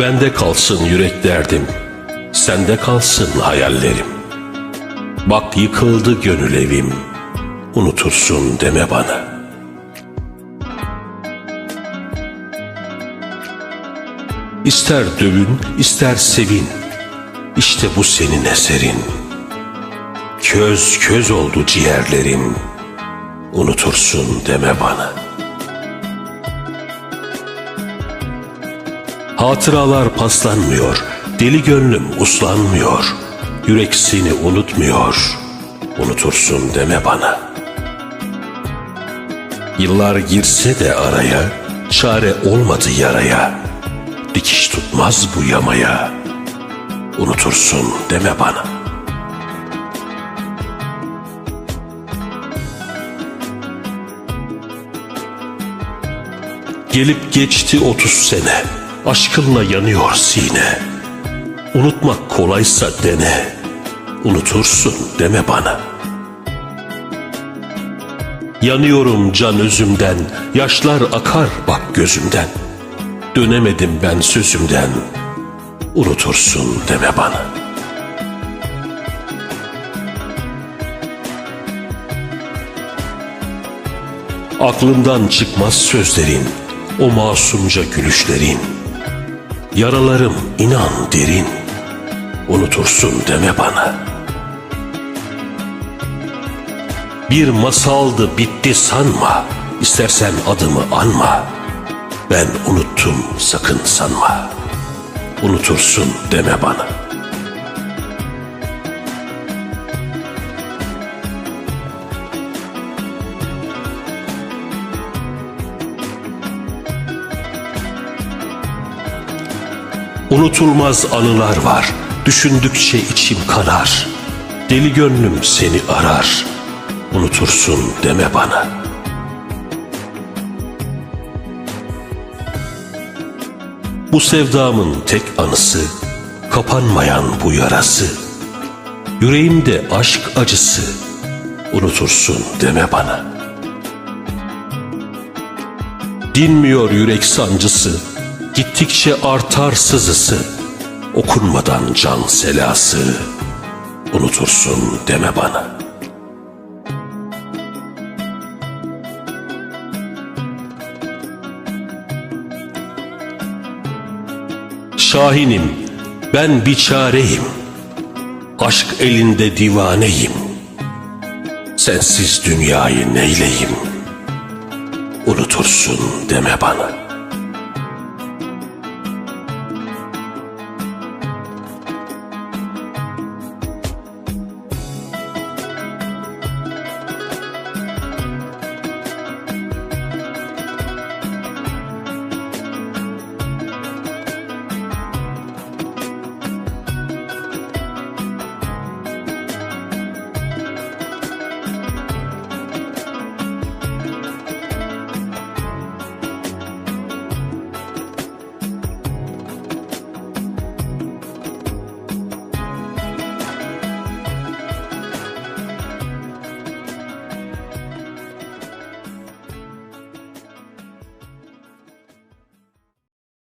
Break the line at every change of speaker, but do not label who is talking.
Bende kalsın yürek derdim, sende kalsın hayallerim. Bak yıkıldı gönül evim, unutursun deme bana. İster dövün, ister sevin, işte bu senin eserin. Köz köz oldu ciğerlerim, unutursun deme bana. Hatıralar paslanmıyor, deli gönlüm uslanmıyor. Yürek seni unutmuyor, unutursun deme bana. Yıllar girse de araya, çare olmadı yaraya. Dikiş tutmaz bu yamaya, unutursun deme bana. Gelip geçti otuz sene, aşkınla yanıyor sine. Unutmak kolaysa dene, unutursun deme bana. Yanıyorum can özümden, yaşlar akar bak gözümden. Dönemedim ben sözümden, unutursun deme bana. Aklımdan çıkmaz sözlerin, o masumca gülüşlerin. Yaralarım inan derin, unutursun deme bana. Bir masaldı bitti sanma, istersen adımı anma. Ben unuttum sakın sanma, unutursun deme bana. Unutulmaz anılar var, düşündükçe içim kanar. Deli gönlüm seni arar, unutursun deme bana. Bu sevdamın tek anısı, kapanmayan bu yarası. Yüreğimde aşk acısı, unutursun deme bana. Dinmiyor yürek sancısı, gittikçe artar sızısı. Okunmadan can selası, unutursun deme bana. Şahinim, ben biçareyim. Aşk elinde divaneyim. Sensiz dünyayı neyleyim? Unutursun deme bana.